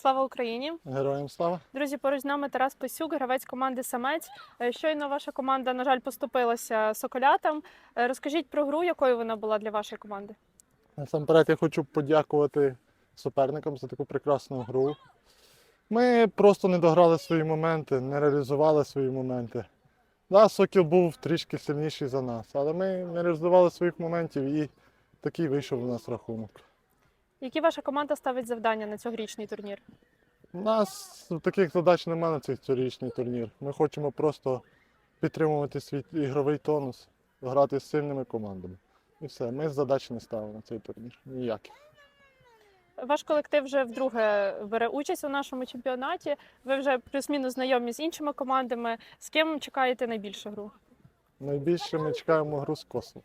Слава Україні! Героям слава. Друзі, поруч з нами Тарас Писюк, гравець команди Самець. Е, Щойно ваша команда, на жаль, поступилася соколятам. Е, Розкажіть про гру, якою вона була для вашої команди. Насамперед я хочу подякувати суперникам за таку прекрасну гру. Ми просто не дограли свої моменти, не реалізували свої моменти. Да, Сокіл був трішки сильніший за нас, але ми не реалізували своїх моментів і такий вийшов у нас рахунок. Які ваша команда ставить завдання на цьогорічний турнір? У нас таких задач немає на цей цьогорічний турнір. Ми хочемо просто підтримувати свій ігровий тонус, грати з сильними командами. І все, ми задач не ставимо на цей турнір. Ніяких. Ваш колектив вже вдруге бере участь у нашому чемпіонаті. Ви вже плюс-мінус знайомі з іншими командами. З ким чекаєте найбільшу гру? Найбільше ми чекаємо гру з Косово.